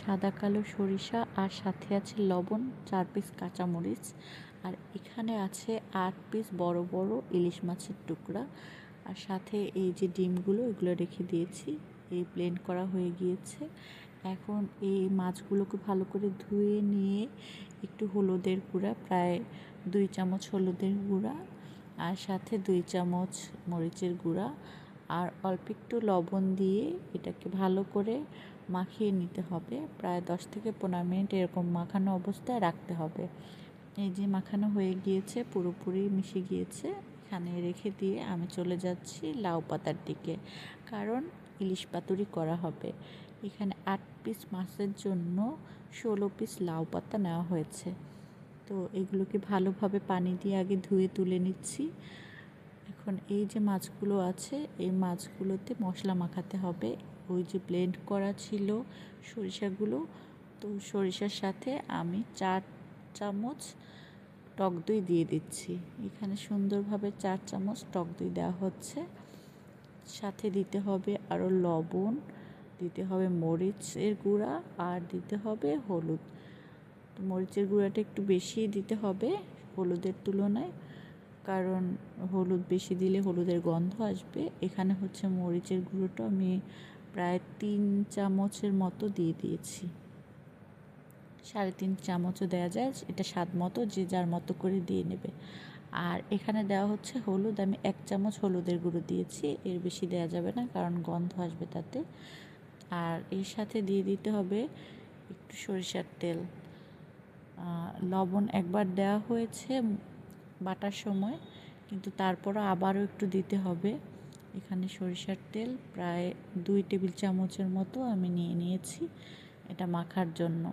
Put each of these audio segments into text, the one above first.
সাদা, কালো সরিষা আর সাথে আছে লবণ, চার পিস কাঁচামরিচ। আর এখানে আছে আট পিস বড় বড় ইলিশ মাছের টুকরা। আর সাথে এই যে ডিমগুলো, এগুলো রেখে দিয়েছি। এই ব্লেন্ড করা হয়ে গিয়েছে। এখন এই মাছগুলোকে ভালো করে ধুয়ে নিয়ে একটু হলুদের গুঁড়া, প্রায় দুই চামচ হলুদের গুঁড়া আর সাথে দুই চামচ মরিচের গুঁড়া। আর অল্প একটু লবণ দিয়ে এটাকে ভালো করে মাখিয়ে নিতে হবে। প্রায় দশ থেকে পনেরো মিনিট এরকম মাখানো অবস্থায় রাখতে হবে। এই যে মাখানো হয়ে গিয়েছে, পুরোপুরি মিশে গিয়েছে। এখানে রেখে দিয়ে আমি চলে যাচ্ছি লাউ পাতার দিকে। কারণ ইলিশ পাতুরি করা হবে। এখানে আট পিস মাছের জন্য ষোলো পিস লাউ পাতা নেওয়া হয়েছে। তো এগুলোকে ভালোভাবে পানি দিয়ে আগে ধুয়ে তুলে নিচ্ছি। এখন এই যে মাছগুলো আছে, এই মাছগুলোতে মশলা মাখাতে হবে। ওই যে ব্লেন্ড করা ছিল সরিষাগুলো, তো সরিষার সাথে আমি চার চামচ টক দই দিয়ে দিচ্ছি। এখানে সুন্দরভাবে চার চামচ টক দই দেওয়া হচ্ছে। সাথে দিতে হবে আরও লবণ, দিতে হবে মরিচের গুঁড়া আর দিতে হবে হলুদ। তো মরিচের গুঁড়াটা একটু বেশি দিতে হবে হলুদের তুলনায়, কারণ হলুদ বেশি দিলে হলুদের গন্ধ আসবে। এখানে হচ্ছে মরিচের গুঁড়োটা আমি প্রায় তিন চামচের মতো দিয়ে দিয়েছি। সাড়ে তিন চামচও দেওয়া যায়, এটা স্বাদ মতো, যে যার মতো করে দিয়ে নেবে। আর এখানে দেওয়া হচ্ছে হলুদ, আমি এক চামচ হলুদের গুঁড়ো দিয়েছি, এর বেশি দেওয়া যাবে না, কারণ গন্ধ আসবে তাতে। আর এর সাথে দিয়ে দিতে হবে একটু সরিষার তেল। লবণ একবার দেওয়া হয়েছে বাটার সময়, কিন্তু তারপরও আবারও একটু দিতে হবে। এখানে সরিষার তেল, প্রায় দুই টেবিল চামচের মতো আমি নিয়ে নিয়েছি। এটা মাখার জন্য।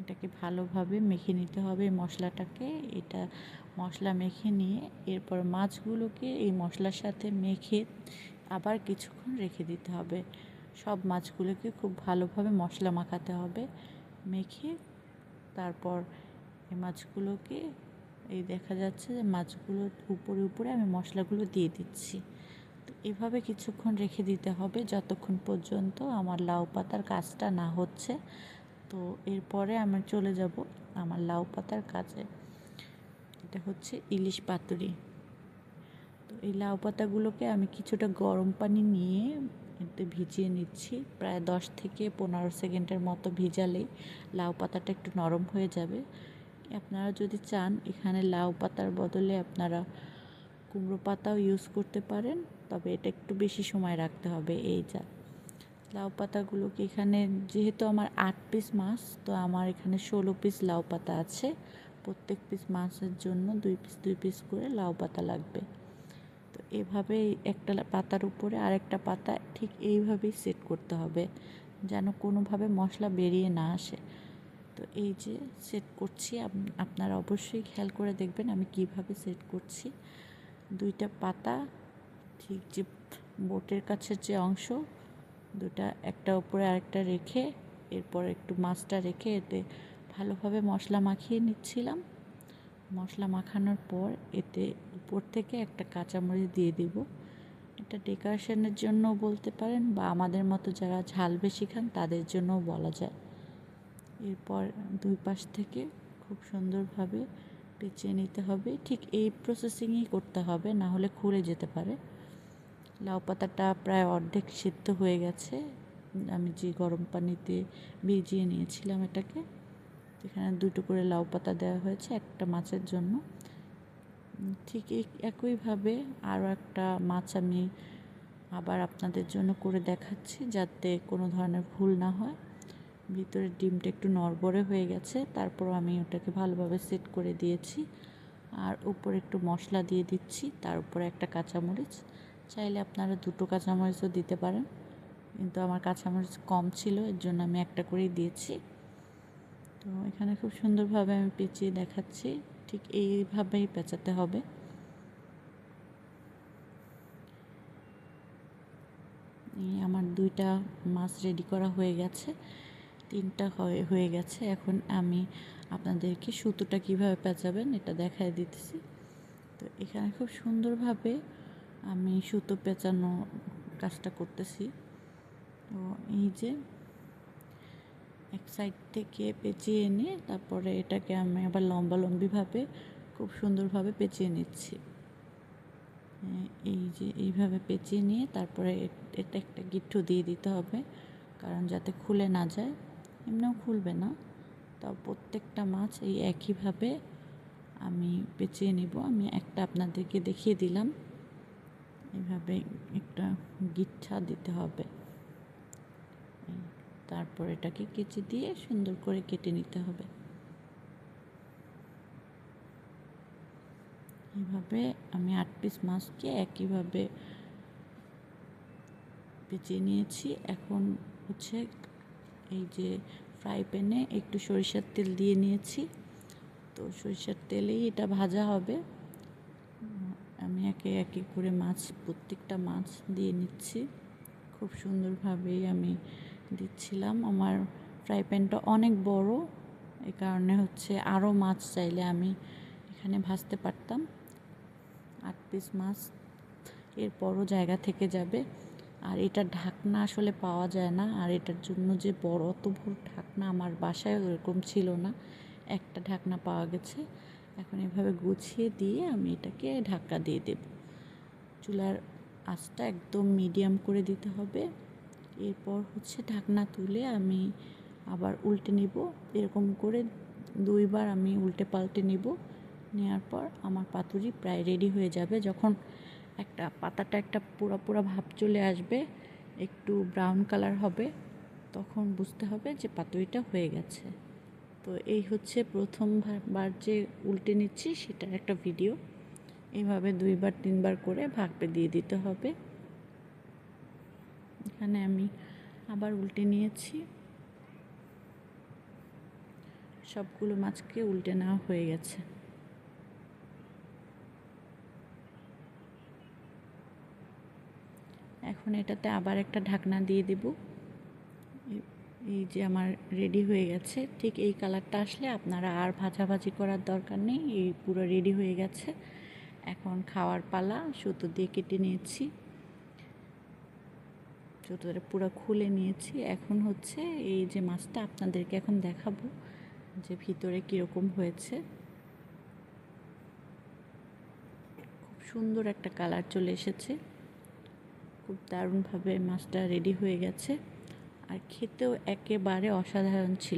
এটাকে ভালোভাবে মেখে নিতে হবে মশলাটাকে। এটা মশলা মেখে নিয়ে এরপর মাছগুলোকে এই মশলার সাথে মেখে আবার কিছুক্ষণ রেখে দিতে হবে। সব মাছগুলোকে খুব ভালোভাবে মশলা মাখাতে হবে। মেখে তারপর এই মাছগুলোকে এই দেখা যাচ্ছে যে মাছগুলোর উপরে উপরে আমি মশলাগুলো দিয়ে দিচ্ছি। তো এভাবে কিছুক্ষণ রেখে দিতে হবে যতক্ষণ পর্যন্ত আমার লাউ পাতার কাজটা না হচ্ছে। তো এরপরে আমি চলে যাব আমার লাউ পাতার কাজে। এটা হচ্ছে ইলিশ পাতুরি। তো এই লাউ পাতাগুলোকে আমি কিছুটা গরম পানি নিয়ে এতে ভিজিয়ে নিচ্ছি। প্রায় দশ থেকে পনেরো সেকেন্ডের মতো ভিজালেই লাউ পাতাটা একটু নরম হয়ে যাবে। আপনারা যদি চান, এখানে লাউ পাতার বদলে আপনারা কুমড়ো পাতাও ইউজ করতে পারেন, তবে এটা একটু বেশি সময় রাখতে হবে এই যা। লাউ পাতাগুলোকে এখানে, যেহেতু আমার আট পিস মাছ, তো আমার এখানে ষোলো পিস লাউ পাতা আছে। প্রত্যেক পিস মাছের জন্য দুই পিস দুই পিস করে লাউ পাতা লাগবে। তো এভাবে একটা পাতার উপরে আরেকটা পাতা ঠিক এইভাবেই সেট করতে হবে, যেন কোনোভাবে মশলা বেরিয়ে না আসে। তো এই যে সেট করছি আপনারা অবশ্যই খেয়াল করে দেখবেন আমি কীভাবে সেট করছি। দুইটা পাতা, ঠিক যে বোটের কাছের যে অংশ, দুটা একটা উপরে আরেকটা রেখে, এরপর একটু মাছটা রেখে এতে ভালোভাবে মশলা মাখিয়ে নিচ্ছিলাম। মশলা মাখানোর পর এতে উপর থেকে একটা কাঁচামরিচ দিয়ে দিব। এটা ডেকোরেশনের জন্য বলতে পারেন বা আমাদের মতো যারা ঝাল বেশি খান তাদের জন্যও বলা যায়। এরপর দুই পাশ থেকে খুব সুন্দরভাবে পেঁচিয়ে নিতে হবে। ঠিক এই প্রসেসিংই করতে হবে, না হলে খুলে যেতে পারে। লাউ পাতাটা প্রায় অর্ধেক সিদ্ধ হয়ে গেছে। আমি যে গরম পানিতে ভিজিয়ে নিয়েছিলাম এটাকে এখানে দুটো করে লাউ পাতা দেওয়া হয়েছে একটা মাছের জন্য। ঠিক একইভাবে আরও একটা মাছ আমি আবার আপনাদের জন্য করে দেখাচ্ছি যাতে কোনো ধরনের ভুল না হয়। ভিতরের ডিমটা একটু নড়বড়ে হয়ে গেছে তারপর আমি ওটাকে ভালোভাবে সেট করে দিয়েছি। আর উপরে একটু মশলা দিয়ে দিচ্ছি, তার উপরে একটা কাঁচামরিচ। চাইলে আপনারা দুটো কাঁচামরিচও দিতে পারেন, কিন্তু আমার কাঁচামরিচ কম ছিল, এর জন্য আমি একটা করেই দিয়েছি। তো এখানে খুব সুন্দরভাবে আমি পেঁচিয়ে দেখাচ্ছি, ঠিক এইভাবেই পেঁচাতে হবে। আমার দুইটা মাছ রেডি করা হয়ে গেছে। তিনটা হয়ে হয়ে গেছে। এখন আমি আপনাদেরকে সুতোটা কীভাবে পেঁচাবেন এটা দেখায় দিতেছি। তো এখানে খুব সুন্দরভাবে আমি সুতো পেঁচানো কাজটা করতেছি। তো এই যে এক সাইড থেকে পেঁচিয়ে এনে তারপরে এটাকে আমি আবার লম্বা লম্বিভাবে খুব সুন্দরভাবে পেঁচিয়ে নিচ্ছি। এই যে এইভাবে পেঁচিয়ে নিয়ে তারপরে এটা একটা গিট্টু দিয়ে দিতে হবে, কারণ যাতে খুলে না যায়। এমনিও খুলবে না তা প্রত্যেকটা মাছ এই একইভাবে আমি পেঁচিয়ে নিব। আমি একটা আপনাদেরকে দেখিয়ে দিলাম। এভাবে একটা গিচ্ছা দিতে হবে। তারপর এটাকে কেচি দিয়ে সুন্দর করে কেটে নিতে হবে। এভাবে আমি আট পিস মাছকে একইভাবে পেঁচিয়ে নিয়েছি। এখন হচ্ছে এই যে ফ্রাই প্যানে একটু সরিষার তেল দিয়ে নিয়েছি। তো সরিষার তেলেই এটা ভাজা হবে। আমি একে একে করে মাছ, প্রত্যেকটা মাছ দিয়ে নিচ্ছি। খুব সুন্দরভাবেই আমি দিচ্ছিলাম। আমার ফ্রাই প্যানটা অনেক বড় এই কারণে হচ্ছে আরও মাছ চাইলে আমি এখানে ভাজতে পারতাম। আট পিস মাছ এরপরও জায়গা থেকে যাবে। আর এটার ঢাকনা আসলে পাওয়া যায় না। আর এটার জন্য যে বড় অত বড় ঢাকনা আমার বাসায় ওরকম ছিল না। একটা ঢাকনা পাওয়া গেছে। এখন এভাবে গুছিয়ে দিয়ে আমি এটাকে ঢাকা দিয়ে দেব। চুলার আঁচটা একদম মিডিয়াম করে দিতে হবে। এরপর হচ্ছে ঢাকনা তুলে আমি আবার উল্টে নিব। এরকম করে দুইবার আমি উল্টে পাল্টে নিব। নেওয়ার পর আমার পাতুরি প্রায় রেডি হয়ে যাবে। যখন একটা পাতাটা একটা পুরা পুরা ভাব চলে আসবে, একটু ব্রাউন কালার হবে, তখন বুঝতে হবে যে পাতুরিটা হয়ে গেছে। তো এই হচ্ছে প্রথমবার যে উল্টে নিচ্ছি, সেটার একটা ভিডিও এইভাবে দুইবার, তিনবার করে ভাগবে দিয়ে দিতে হবে। এখানে আমি আবার উল্টে নিয়েছি। সবগুলো মাছকে উল্টে নেওয়া হয়ে গেছে। এখন এটাতে আবার একটা ঢাকনা দিয়ে দেব। এই যে আমার রেডি হয়ে গেছে। ঠিক এই কালারটা আসলে আপনারা আর ভাজাভাজি করার দরকার নেই, এই পুরো রেডি হয়ে গেছে। এখন খাওয়ার পালা, সুতো দিয়ে কেটে নিয়েছি। সুতোটা পুরো খুলে নিয়েছি। এখন হচ্ছে এই যে মাছটা আপনাদেরকে এখন দেখাবো যে ভিতরে কীরকম হয়েছে। খুব সুন্দর একটা কালার চলে এসেছে। খুব দারুণভাবে মাছটা রেডি হয়ে গেছে। আর খেতেও একেবারে অসাধারণ ছিল।